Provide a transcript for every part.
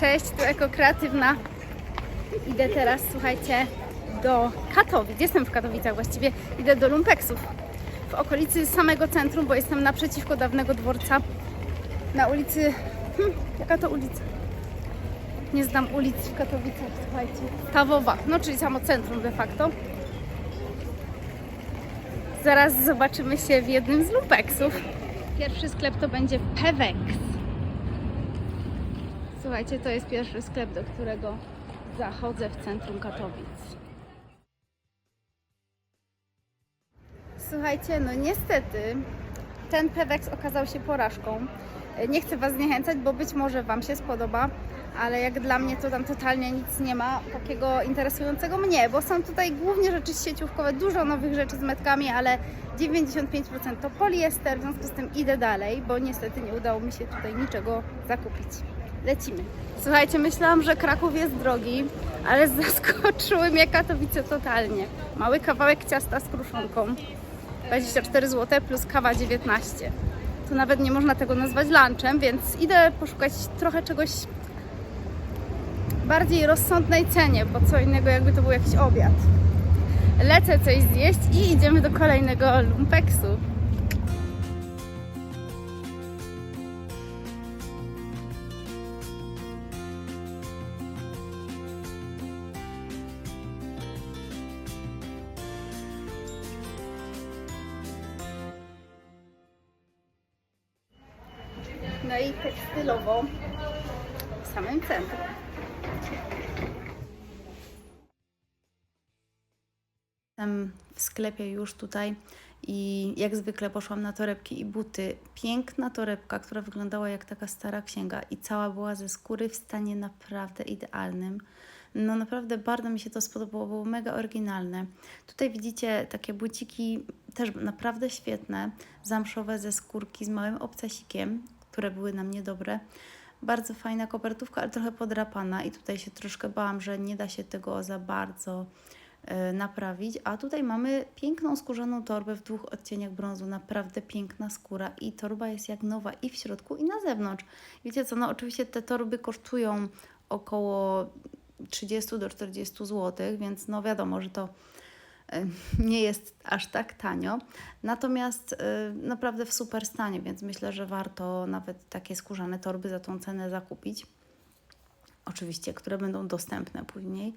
Cześć, tu Eko Kreatywna. Idę teraz, słuchajcie, do Katowic. Jestem w Katowicach właściwie. Idę do Lumpeksów. W okolicy samego centrum, bo jestem naprzeciwko dawnego dworca. Na ulicy... Hmm, jaka to ulica? Nie znam ulic w Katowicach, słuchajcie. Tawowa, no czyli samo centrum de facto. Zaraz zobaczymy się w jednym z lumpeksów. Pierwszy sklep to będzie Pewex. Słuchajcie, to jest pierwszy sklep, do którego zachodzę w centrum Katowic. Słuchajcie, no niestety ten Pewex okazał się porażką. Nie chcę Was zniechęcać, bo być może Wam się spodoba, ale jak dla mnie to tam totalnie nic nie ma takiego interesującego mnie, bo są tutaj głównie rzeczy sieciówkowe, dużo nowych rzeczy z metkami, ale 95% to poliester, w związku z tym idę dalej, bo niestety nie udało mi się tutaj niczego zakupić. Lecimy. Słuchajcie, myślałam, że Kraków jest drogi, ale zaskoczyły mnie Katowice totalnie. Mały kawałek ciasta z kruszonką, 24 zł plus kawa 19. Tu nawet nie można tego nazwać lunchem, więc idę poszukać trochę czegoś bardziej rozsądnej cenie, bo co innego jakby to był jakiś obiad. Lecę coś zjeść i idziemy do kolejnego lumpeksu. No i tekstylowo w samym centrum. Jestem w sklepie już tutaj i jak zwykle poszłam na torebki i buty. Piękna torebka, która wyglądała jak taka stara księga i cała była ze skóry w stanie naprawdę idealnym. No naprawdę bardzo mi się to spodobało, było mega oryginalne. Tutaj widzicie takie buciki też naprawdę świetne, zamszowe ze skórki z małym obcasikiem, które były na mnie dobre. Bardzo fajna kopertówka, ale trochę podrapana i tutaj się troszkę bałam, że nie da się tego za bardzo e, naprawić. A tutaj mamy piękną skórzaną torbę w dwóch odcieniach brązu, naprawdę piękna skóra i torba jest jak nowa i w środku i na zewnątrz. Wiecie co, no oczywiście te torby kosztują około 30 do 40 zł, więc no wiadomo, że to nie jest aż tak tanio. Natomiast y, naprawdę w super stanie, więc myślę, że warto nawet takie skórzane torby za tą cenę zakupić. Oczywiście, które będą dostępne później.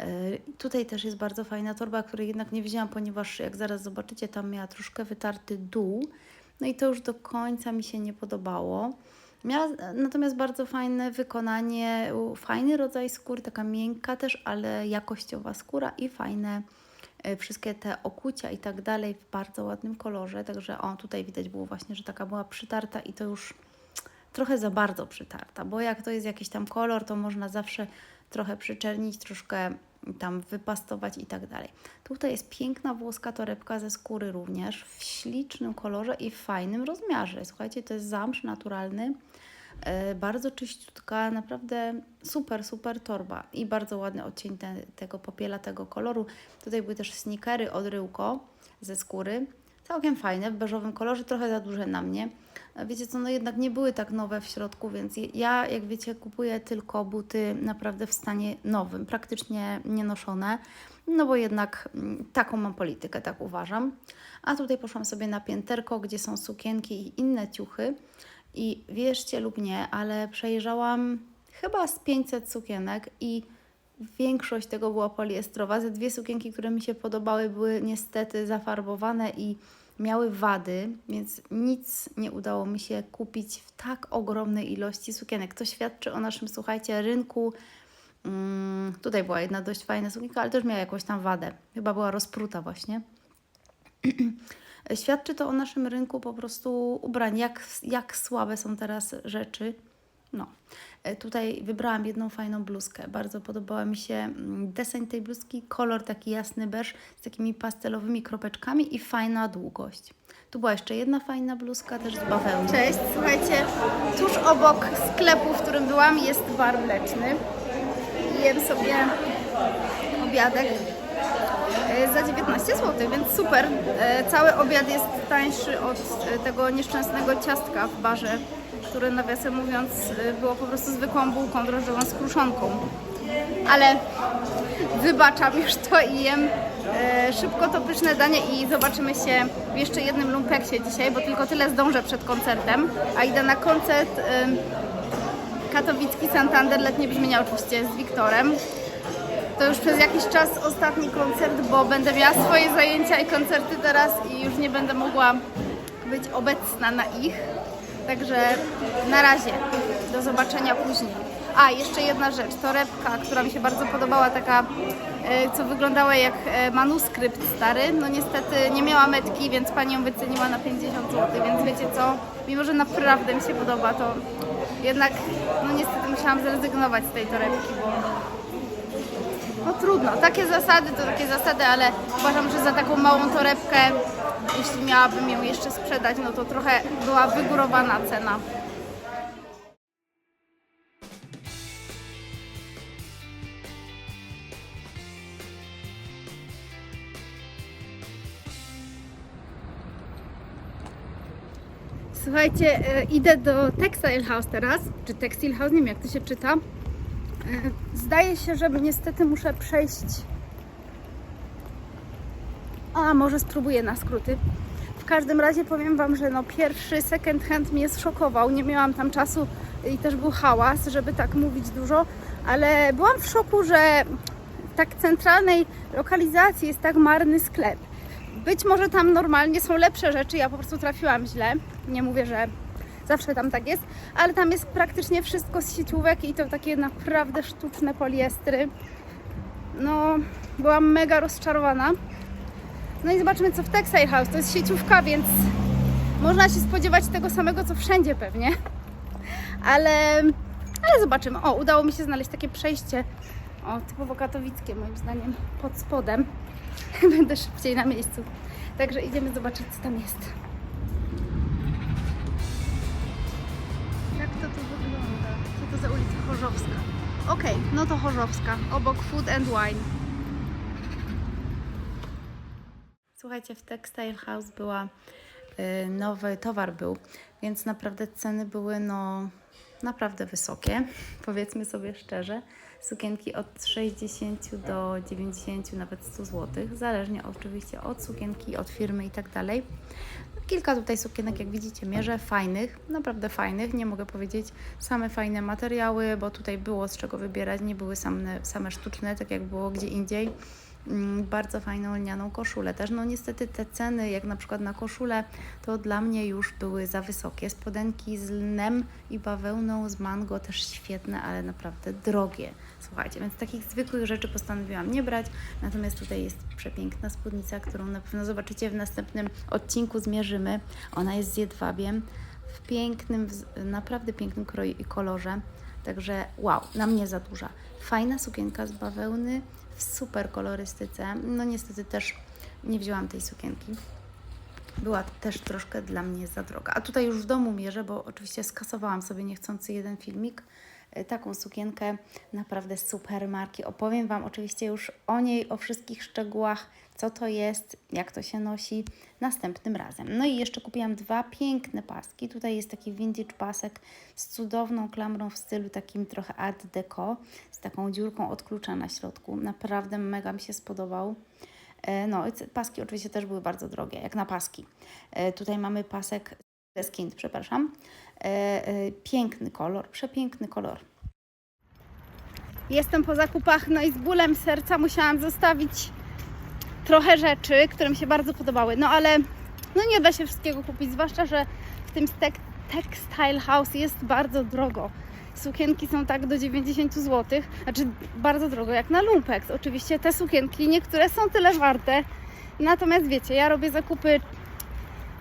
Y, Tutaj też jest bardzo fajna torba, której jednak nie wzięłam, ponieważ jak zaraz zobaczycie, tam miała troszkę wytarty dół. No i to już do końca mi się nie podobało. Miała natomiast bardzo fajne wykonanie, fajny rodzaj skóry, taka miękka też, ale jakościowa skóra i fajne wszystkie te okucia i tak dalej w bardzo ładnym kolorze. Także o, tutaj widać było właśnie, że taka była przytarta i to już trochę za bardzo przytarta, bo jak to jest jakiś tam kolor, to można zawsze trochę przyczernić, troszkę tam wypastować i tak dalej. Tutaj jest piękna włoska torebka ze skóry również, w ślicznym kolorze i w fajnym rozmiarze. Słuchajcie, to jest zamsz naturalny, e, bardzo czyściutka, naprawdę super, super torba i bardzo ładny odcień te, tego popielatego koloru. Tutaj były też sneakery od Ryłko ze skóry, całkiem fajne, w beżowym kolorze, trochę za duże na mnie. A Wiecie co, no jednak nie były tak nowe w środku, więc ja, jak wiecie, kupuję tylko buty naprawdę w stanie nowym, praktycznie nienoszone, no bo jednak mm, taką mam politykę, tak uważam. A tutaj poszłam sobie na pięterko, gdzie są sukienki i inne ciuchy i wierzcie lub nie, ale przejrzałam chyba z 500 sukienek i większość tego była poliestrowa. Ze dwie sukienki, które mi się podobały, były niestety zafarbowane i miały wady, więc nic nie udało mi się kupić w tak ogromnej ilości sukienek. To świadczy o naszym, słuchajcie, rynku. Mm, tutaj była jedna dość fajna sukienka, ale też miała jakąś tam wadę. Chyba była rozpruta właśnie. Świadczy to o naszym rynku po prostu ubrań, jak, jak słabe są teraz rzeczy. No, E, tutaj wybrałam jedną fajną bluzkę. Bardzo podobała mi się mm, deseń tej bluzki, kolor taki jasny beż z takimi pastelowymi kropeczkami i fajna długość. Tu była jeszcze jedna fajna bluzka, też z bawełny. Cześć, słuchajcie, tuż obok sklepu, w którym byłam, jest bar mleczny. Jem sobie obiadek za 19 zł, więc super. E, Cały obiad jest tańszy od e, tego nieszczęsnego ciastka w barze które nawiasem mówiąc y, było po prostu zwykłą bułką drożdżową z kruszonką. Ale wybaczam już to i jem e, szybko to pyszne danie i zobaczymy się w jeszcze jednym lumpeksie dzisiaj, bo tylko tyle zdążę przed koncertem, a idę na koncert katowicki Santander, letnie brzmienia oczywiście z Wiktorem. To już przez jakiś czas ostatni koncert, bo będę miała swoje zajęcia i koncerty teraz i już nie będę mogła być obecna na ich. Także na razie, do zobaczenia później. A, jeszcze jedna rzecz, torebka, która mi się bardzo podobała, taka, e, co wyglądała jak e, manuskrypt stary. No niestety nie miała metki, więc pani ją wyceniła na 50 zł, więc wiecie co, mimo że naprawdę mi się podoba, to jednak, no niestety musiałam zrezygnować z tej torebki, bo no trudno, takie zasady to takie zasady, ale uważam, że za taką małą torebkę, jeśli miałabym ją jeszcze sprzedać, no to trochę była wygórowana cena. Słuchajcie, e, idę do Textile House teraz, czy Textile House, nie wiem jak to się czyta. Zdaje się, że niestety muszę przejść. A może spróbuję na skróty. W każdym razie powiem Wam, że no pierwszy second hand mnie zszokował. Nie miałam tam czasu i też był hałas, żeby tak mówić dużo, ale byłam w szoku, że w tak centralnej lokalizacji jest tak marny sklep. Być może tam normalnie są lepsze rzeczy, ja po prostu trafiłam źle. Nie mówię, że zawsze tam tak jest, ale tam jest praktycznie wszystko z sieciówek i to takie naprawdę sztuczne poliestry. No, byłam mega rozczarowana. No i zobaczmy co w Textile House. To jest sieciówka, więc można się spodziewać tego samego co wszędzie pewnie. Ale, ale zobaczymy. O, udało mi się znaleźć takie przejście. O, typowo katowickie moim zdaniem pod spodem. Będę szybciej na miejscu. Także idziemy zobaczyć co tam jest. Za ulica Chorzowska? Okej, no to Chorzowska, obok Food and Wine. Słuchajcie, w Textile House była y, nowy towar był, więc naprawdę ceny były no naprawdę wysokie, powiedzmy sobie szczerze. Sukienki od 60 do 90, nawet 100 zł, zależnie oczywiście od sukienki, od firmy i tak dalej. Kilka tutaj sukienek, jak widzicie, mierzę, fajnych, naprawdę fajnych, nie mogę powiedzieć, same fajne materiały, bo tutaj było z czego wybierać, nie były same, same sztuczne, tak jak było gdzie indziej. Mm, Bardzo fajną lnianą koszulę też. No niestety te ceny, jak na przykład na koszulę, to dla mnie już były za wysokie. Spodenki z lnem i bawełną z mango też świetne, ale naprawdę drogie. Słuchajcie, więc takich zwykłych rzeczy postanowiłam nie brać. Natomiast tutaj jest przepiękna spódnica, którą na pewno zobaczycie w następnym odcinku zmierzymy. Ona jest z jedwabiem w pięknym, naprawdę pięknym kroju i kolorze. Także wow, na mnie za duża. Fajna sukienka z bawełny w super kolorystyce. No niestety też nie wzięłam tej sukienki. Była też troszkę dla mnie za droga. A tutaj już w domu mierzę, bo oczywiście skasowałam sobie niechcący jeden filmik. E, Taką sukienkę naprawdę super marki. Opowiem Wam oczywiście już o niej, o wszystkich szczegółach, co to jest, jak to się nosi następnym razem. No i jeszcze kupiłam dwa piękne paski. Tutaj jest taki vintage pasek z cudowną klamrą w stylu takim trochę art deco, z taką dziurką od klucza na środku. Naprawdę mega mi się spodobał. E, No, i paski oczywiście też były bardzo drogie, jak na paski. E, Tutaj mamy pasek skin, przepraszam. E, e, Piękny kolor, przepiękny kolor. Jestem po zakupach, no i z bólem serca musiałam zostawić trochę rzeczy, które mi się bardzo podobały. No ale no nie da się wszystkiego kupić, zwłaszcza, że w tym Textile House jest bardzo drogo. Sukienki są tak do 90 zł, znaczy bardzo drogo jak na Lumpex. Oczywiście te sukienki, niektóre są tyle warte, natomiast wiecie, ja robię zakupy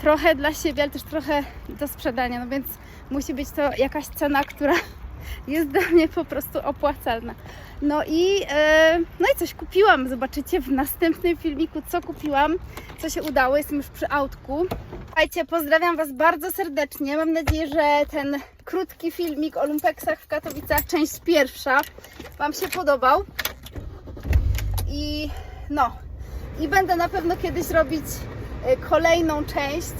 trochę dla siebie, ale też trochę do sprzedania, no więc musi być to jakaś cena, która jest dla mnie po prostu opłacalna. No i, e, no i coś kupiłam. Zobaczycie w następnym filmiku, co kupiłam, co się udało. Jestem już przy autku. Słuchajcie, pozdrawiam Was bardzo serdecznie. Mam nadzieję, że ten krótki filmik o lumpeksach w Katowicach, część pierwsza, Wam się podobał. I no, i będę na pewno kiedyś robić kolejną część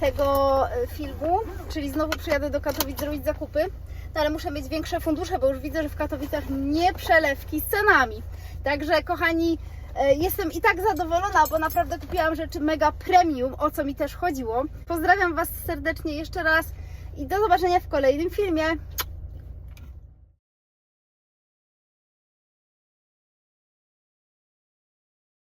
tego e, filmu, czyli znowu przyjadę do Katowic zrobić zakupy. No ale muszę mieć większe fundusze, bo już widzę, że w Katowicach nie przelewki z cenami. Także kochani, e, jestem i tak zadowolona, bo naprawdę kupiłam rzeczy mega premium, o co mi też chodziło. Pozdrawiam Was serdecznie jeszcze raz i do zobaczenia w kolejnym filmie.